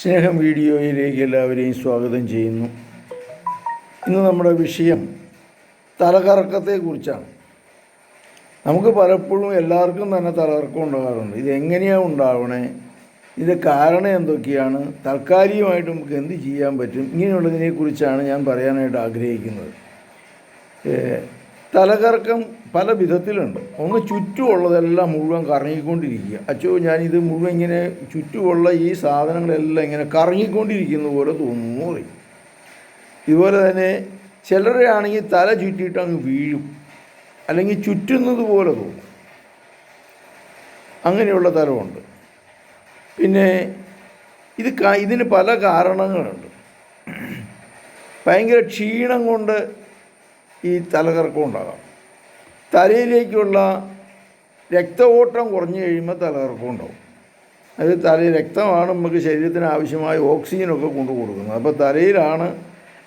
സ്നേഹം വീഡിയോയിലേക്ക് എല്ലാവരെയും സ്വാഗതം ചെയ്യുന്നു. ഇന്ന് നമ്മുടെ വിഷയം തലകറക്കത്തെക്കുറിച്ചാണ്. നമുക്ക് പലപ്പോഴും എല്ലാവർക്കും തന്നെ തലകറക്കം ഉണ്ടാകാറുണ്ട്. ഇത് എങ്ങനെയാണ് ഉണ്ടാവണേ? ഇതിന്റെ കാരണം എന്തൊക്കെയാണ്? താൽക്കാലികമായിട്ട് നമുക്ക് എന്ത് ചെയ്യാൻ പറ്റും? ഇങ്ങനെയുള്ളതിനെക്കുറിച്ചാണ് ഞാൻ പറയാനായിട്ട് ആഗ്രഹിക്കുന്നത്. തലകറക്കം പല വിധത്തിലുണ്ട്. ഒന്ന് ചുറ്റുമുള്ളതെല്ലാം മുഴുവൻ കറങ്ങിക്കൊണ്ടിരിക്കുക. അച്ചോ ഞാനിത് മുഴുവൻ ഇങ്ങനെ ചുറ്റുമുള്ള ഈ സാധനങ്ങളെല്ലാം ഇങ്ങനെ കറങ്ങിക്കൊണ്ടിരിക്കുന്ന പോലെ തോന്നുന്നു പറയും. ഇതുപോലെ തന്നെ ചിലരെ ആണെങ്കിൽ തല ചുറ്റിയിട്ട് അങ്ങ് വീഴും. അല്ലെങ്കിൽ ചുറ്റുന്നത് പോലെ തോന്നും. അങ്ങനെയുള്ള തലമുണ്ട്. പിന്നെ ഇത് ഇതിന് പല കാരണങ്ങളുണ്ട്. ഭയങ്കര ക്ഷീണം കൊണ്ട് ഈ തലകറക്കം ഉണ്ടാകാം. തലയിലേക്കുള്ള രക്ത ഓട്ടം കുറഞ്ഞു കഴിയുമ്പോൾ തലകറക്കം ഉണ്ടാവും അത് തല രക്തമാണ് നമുക്ക് ശരീരത്തിന് ആവശ്യമായ ഓക്സിജനൊക്കെ കൊണ്ടു കൊടുക്കുന്നത്. അപ്പോൾ തലയിലാണ്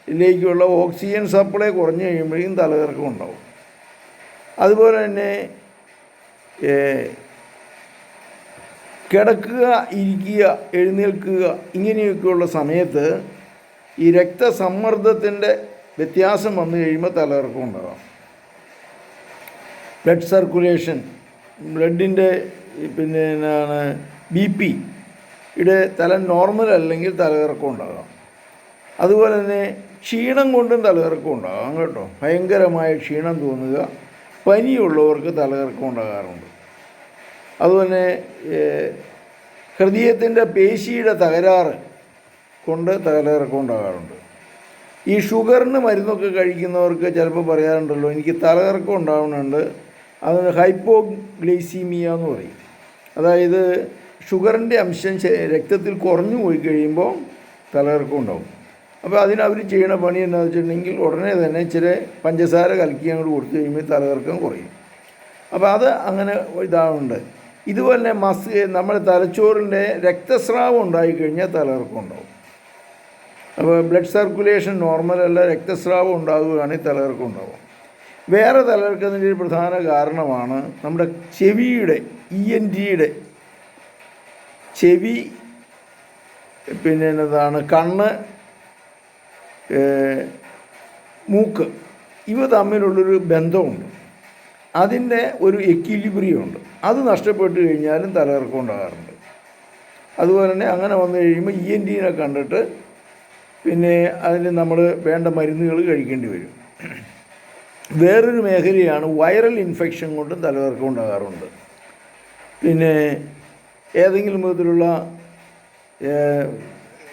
ഇതിലേക്കുള്ള ഓക്സിജൻ സപ്ലൈ കുറഞ്ഞു കഴിയുമ്പോഴേക്കും തലകറക്കം ഉണ്ടാവും. അതുപോലെ തന്നെ കിടക്കുക ഇരിക്കുക എഴുന്നേൽക്കുക ഇങ്ങനെയൊക്കെയുള്ള സമയത്ത് ഈ രക്തസമ്മർദ്ദത്തിന്റെ വ്യത്യാസം വന്നു കഴിയുമ്പോൾ തലകറക്കം ഉണ്ടാകാം. ബ്ലഡ് സർക്കുലേഷൻ ബ്ലഡിന്റെ പിന്നെ എന്താണ് ബി പി യുടെ തല നോർമൽ അല്ലെങ്കിൽ തലകറക്കം ഉണ്ടാകാം. അതുപോലെ തന്നെ ക്ഷീണം കൊണ്ടും തലകറക്കം ഉണ്ടാകാം കേട്ടോ. ഭയങ്കരമായ ക്ഷീണം തോന്നുക പനിയുള്ളവർക്ക് തലകറക്കം ഉണ്ടാകാറുണ്ട്. അതുപോലെ ഹൃദയത്തിന്റെ പേശിയുടെ തകരാറ് കൊണ്ട് തലകറക്കം ഉണ്ടാകാറുണ്ട്. ഈ ഷുഗറിന് മരുന്നൊക്കെ കഴിക്കുന്നവർക്ക് ചിലപ്പോൾ പറയാറുണ്ടല്ലോ എനിക്ക് തലകറക്കം ഉണ്ടാവുന്നുണ്ട് അതിന് ഹൈപ്പോഗ്ലൈസീമിയ എന്ന് പറയും. അതായത് ഷുഗറിന്റെ അംശം രക്തത്തിൽ കുറഞ്ഞു പോയി കഴിയുമ്പോൾ തലകറക്കം ഉണ്ടാവും. അപ്പോൾ അതിനവർ ചെയ്യണ പണി എന്താണെന്ന് വെച്ചിട്ടുണ്ടെങ്കിൽ ഉടനെ തന്നെ ചില പഞ്ചസാര കലക്കി അങ്ങോട്ട് കൊടുത്തു കഴിയുമ്പോൾ തലകറക്കം കുറയും. അപ്പോൾ അത് അങ്ങനെ ഇതാവുന്നുണ്ട്. ഇതുപോലെ മസ് നമ്മുടെ തലച്ചോറിന്റെ രക്തസ്രാവം ഉണ്ടായിക്കഴിഞ്ഞാൽ തലകറക്കം ഉണ്ടാവും. അപ്പോൾ ബ്ലഡ് സർക്കുലേഷൻ നോർമലല്ല രക്തസ്രാവം ഉണ്ടാകുകയാണെങ്കിൽ തലകറക്കം ഉണ്ടാവും. വേറെ തലർക്കുന്നതിന്റെ ഒരു പ്രധാന കാരണമാണ് നമ്മുടെ ചെവിയുടെ ഇ എൻ ജിയുടെ ചെവി പിന്നെ എന്നതാണ് കണ്ണ് മൂക്ക് ഇവ തമ്മിലുള്ളൊരു ബന്ധമുണ്ട്. അതിന്റെ ഒരു എക്വിലിബ്രിയം ഉണ്ട്. അത് നഷ്ടപ്പെട്ട് കഴിഞ്ഞാലും തലകർക്കം ഉണ്ടാകാറുണ്ട്. അതുപോലെ തന്നെ അങ്ങനെ വന്നു കഴിയുമ്പോൾ ഇ എൻ ടീനെ കണ്ടിട്ട് പിന്നെ അതിന് നമ്മൾ വേണ്ട മരുന്നുകൾ കഴിക്കേണ്ടി വരും. വേറൊരു മേഖലയാണ് വൈറൽ ഇൻഫെക്ഷൻ കൊണ്ടും തലകറക്കം ഉണ്ടാകാറുണ്ട്. പിന്നെ ഏതെങ്കിലും വിധത്തിലുള്ള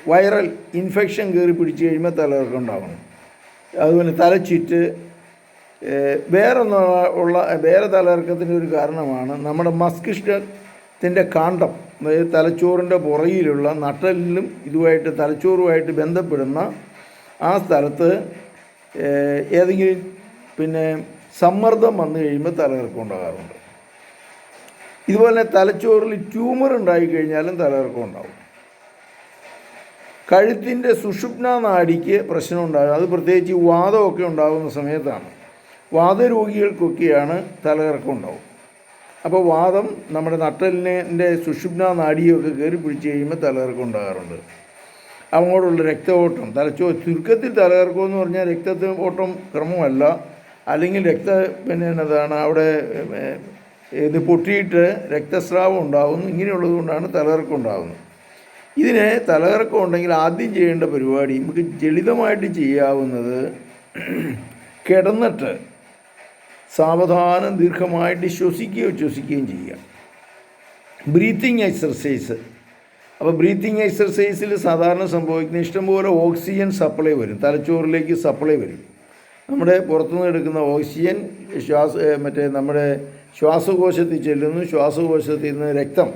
വൈറൽ ഇൻഫെക്ഷൻ കയറി പിടിച്ചു കഴിയുമ്പോൾ തലകറക്കം ഉണ്ടാകണം അതുപോലെ തലച്ചിറ്റ് വേറെ ഉള്ള വേറെ തലകറക്കത്തിന്റെ ഒരു കാരണമാണ് നമ്മുടെ മസ്തിഷ്കത്തിന്റെ കാണ്ഡം അതായത് തലച്ചോറിന്റെ പുറകിലുള്ള നട്ടലിലും ഇതുമായിട്ട് തലച്ചോറുമായിട്ട് ബന്ധപ്പെടുന്ന ആ സ്ഥലത്ത് ഏതെങ്കിലും പിന്നെ സമ്മർദ്ദം വന്നു കഴിയുമ്പോൾ തലകറക്കം ഉണ്ടാകാറുണ്ട്. ഇതുപോലെ തന്നെ തലച്ചോറിൽ ട്യൂമർ ഉണ്ടായി കഴിഞ്ഞാലും തലകറക്കം ഉണ്ടാവും കഴുത്തിന്റെ സുഷുപ്ന നാടിക്ക് പ്രശ്നം ഉണ്ടാകും. അത് പ്രത്യേകിച്ച് വാദമൊക്കെ ഉണ്ടാകുന്ന സമയത്താണ്. വാദരോഗികൾക്കൊക്കെയാണ് തലകറക്കം ഉണ്ടാവും അപ്പോൾ വാദം നമ്മുടെ നട്ടലിന്റെ സുഷുപ്ന നാടിയൊക്കെ കയറി പിടിച്ച് കഴിയുമ്പോൾ തലകറക്കം ഉണ്ടാകാറുണ്ട്. അങ്ങോട്ടുള്ള രക്ത ഓട്ടം തലച്ചോ ചുരുക്കത്തിൽ തലകറക്കം എന്ന് പറഞ്ഞാൽ രക്തത്തിന് ഓട്ടം ക്രമമല്ല. അല്ലെങ്കിൽ രക്ത പിന്നെ എന്നതാണ് അവിടെ ഇത് പൊട്ടിയിട്ട് രക്തസ്രാവം ഉണ്ടാകുന്നു ഇങ്ങനെയുള്ളത് കൊണ്ടാണ് തലകറക്കം ഉണ്ടാകുന്നത് ഇതിന് തലകറക്കം ഉണ്ടെങ്കിൽ ആദ്യം ചെയ്യേണ്ട പരിപാടി നമുക്ക് ജളിതമായിട്ട് ചെയ്യാവുന്നത് കിടന്നിട്ട് സാവധാനം ദീർഘമായിട്ട് ശ്വസിക്കുകയോ ശ്വസിക്കുകയും ചെയ്യുക. Breathing exercise. അപ്പോൾ ബ്രീത്തിങ് എക്സർസൈസിൽ സാധാരണ സംഭവിക്കുന്ന ഇഷ്ടംപോലെ ഓക്സിജൻ സപ്ലൈ വരും. തലച്ചോറിലേക്ക് സപ്ലൈ വരും. നമ്മുടെ പുറത്തുനിന്ന് എടുക്കുന്ന ഓക്സിജൻ ശ്വാസ മറ്റേ നമ്മുടെ ശ്വാസകോശത്തിൽ ചെല്ലുന്നു. ശ്വാസകോശത്തിൽ നിന്ന് രക്തം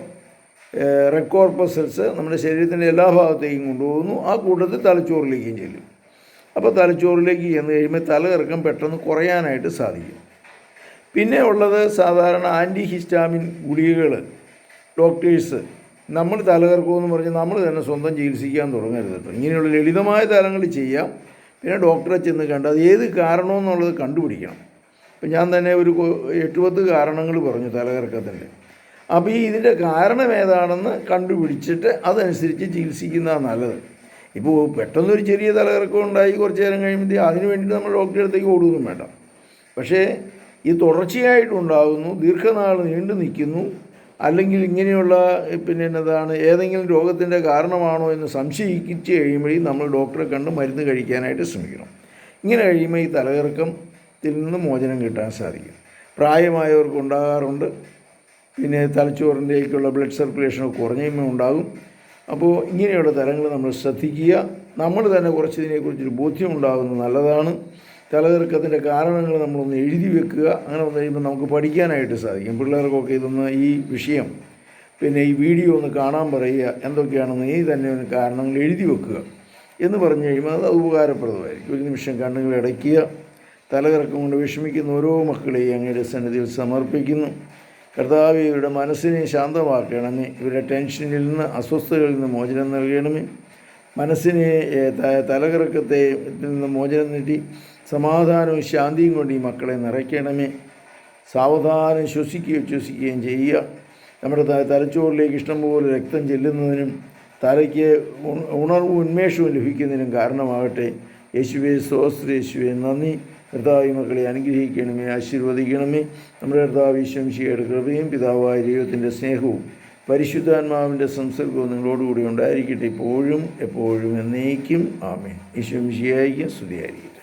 റെഡ് കോർപ്പസൽസ് നമ്മുടെ ശരീരത്തിന്റെ എല്ലാ ഭാഗത്തേക്കും കൊണ്ടുപോകുന്നു. ആ കൂട്ടത്തിൽ തലച്ചോറിലേക്കും ചെല്ലും. അപ്പോൾ തലച്ചോറിലേക്ക് ചെന്ന് കഴിയുമ്പോൾ തലകറക്കം പെട്ടെന്ന് കുറയാനായിട്ട് സാധിക്കും. പിന്നെ ഉള്ളത് സാധാരണ ആന്റി ഹിസ്റ്റാമിൻ ഗുളികകൾ ഡോക്ടേഴ്സ് നമ്മൾ തലകറക്കമെന്ന് പറഞ്ഞ് നമ്മൾ തന്നെ സ്വന്തം ചികിത്സിക്കാൻ തുടങ്ങരുത് കേട്ടോ. ഇങ്ങനെയുള്ള ലളിതമായ തലങ്ങൾ ചെയ്യാം. പിന്നെ ഡോക്ടറെ ചെന്ന് കണ്ട് അത് ഏത് കാരണമെന്നുള്ളത് കണ്ടുപിടിക്കണം. ഇപ്പം ഞാൻ തന്നെ ഒരു കൊ- എട്ട് പത്ത് കാരണങ്ങൾ പറഞ്ഞു തലകറക്കത്തിന്റെ. അപ്പോൾ ഈ ഇതിന്റെ കാരണം ഏതാണെന്ന് കണ്ടുപിടിച്ചിട്ട് അതനുസരിച്ച് ചികിത്സിക്കുന്നതാണ് നല്ലത്. ഇപ്പോൾ പെട്ടെന്നൊരു ചെറിയ തലകറക്കം ഉണ്ടായി കുറച്ച് നേരം കഴിയുമ്പോൾ അതിന് വേണ്ടിയിട്ട് നമ്മൾ ഡോക്ടറെ അടുത്തേക്ക് ഓടുകയൊന്നും വേണ്ട. പക്ഷേ ഇത് തുടർച്ചയായിട്ടുണ്ടാകുന്നു ദീർഘനാൾ നീണ്ടു നിൽക്കുന്നു അല്ലെങ്കിൽ ഇങ്ങനെയുള്ള പിന്നെ എന്നതാണ് ഏതെങ്കിലും രോഗത്തിന്റെ കാരണമാണോ എന്ന് സംശയിച്ച് കഴിയുമ്പോഴേ നമ്മൾ ഡോക്ടറെ കണ്ട് മരുന്ന് കഴിക്കാനായിട്ട് ശ്രമിക്കണം. ഇങ്ങനെ കഴിയുമ്പോൾ ഈ തലകറക്കത്തിൽ നിന്ന് മോചനം കിട്ടാൻ സാധിക്കും. പ്രായമായവർക്ക് ഉണ്ടാകാറുണ്ട്. പിന്നെ തലച്ചോറിന്റെയൊക്കെയുള്ള ബ്ലഡ് സർക്കുലേഷനൊക്കെ കുറഞ്ഞുമ്പോൾ ഉണ്ടാകും. അപ്പോൾ ഇങ്ങനെയുള്ള തലങ്ങൾ നമ്മൾ ശ്രദ്ധിക്കുക. നമ്മൾ തന്നെ കുറച്ചതിനെക്കുറിച്ചൊരു ബോധ്യമുണ്ടാകുന്നത് നല്ലതാണ്. തലകറക്കത്തിന്റെ കാരണങ്ങൾ നമ്മളൊന്ന് എഴുതി വെക്കുക. അങ്ങനെ വന്നു കഴിയുമ്പോൾ നമുക്ക് പഠിക്കാനായിട്ട് സാധിക്കും. പിള്ളേർക്കൊക്കെ ഇതൊന്ന് ഈ വിഷയം പിന്നെ ഈ വീഡിയോ ഒന്ന് കാണാൻ പറയുക എന്തൊക്കെയാണെന്ന് ഈ തന്നെ ഒന്ന് കാരണങ്ങൾ എഴുതി വെക്കുക എന്ന് പറഞ്ഞു കഴിയുമ്പോൾ അത് ഉപകാരപ്രദമായിരിക്കും. ഒരു നിമിഷം കണ്ണുകൾ അടയ്ക്കുക. തലകറക്കം കൊണ്ട് വിഷമിക്കുന്ന ഓരോ മക്കളെയും അങ്ങയുടെ സന്നിധിയിൽ സമർപ്പിക്കുന്നു. കർത്താവ് ഇവരുടെ മനസ്സിനെ ശാന്തമാക്കണമേ. ഇവരുടെ ടെൻഷനിൽ നിന്ന് അസ്വസ്ഥതകളിൽ നിന്ന് മോചനം നൽകണമേ. മനസ്സിനെ തലകറക്കത്തെ നിന്ന് മോചനം നേടി സമാധാനവും ശാന്തിയും കൊണ്ട് ഈ മക്കളെ നിറയ്ക്കണമേ. സാവധാനം ശ്വസിക്കുകയും ശ്വസിക്കുകയും ചെയ്യുക. നമ്മുടെ തലച്ചോറിലേക്ക് ഇഷ്ടംപോലെ രക്തം ചെല്ലുന്നതിനും തലയ്ക്ക് ഉണ- ഉണർവും ഉന്മേഷവും ലഭിക്കുന്നതിനും കാരണമാകട്ടെ. യേശുവെ സ്വസ്ത്ര യേശുവെ നന്ദി. കർത്താവ് മക്കളെ അനുഗ്രഹിക്കണമേ ആശീർവദിക്കണമേ. നമ്മുടെ കർത്താവ് ഈശ്വംശിയുടെ കൃപയും പിതാവായ ദൈവത്തിന്റെ സ്നേഹവും പരിശുദ്ധാത്മാവിന്റെ സംസർഗവും നിങ്ങളോടുകൂടി ഉണ്ടായിരിക്കട്ടെ. ഇപ്പോഴും എപ്പോഴും എന്നേക്കും. ആമേ ഈശ്വംശിയായിരിക്കും സ്തുതിയായിരിക്കും.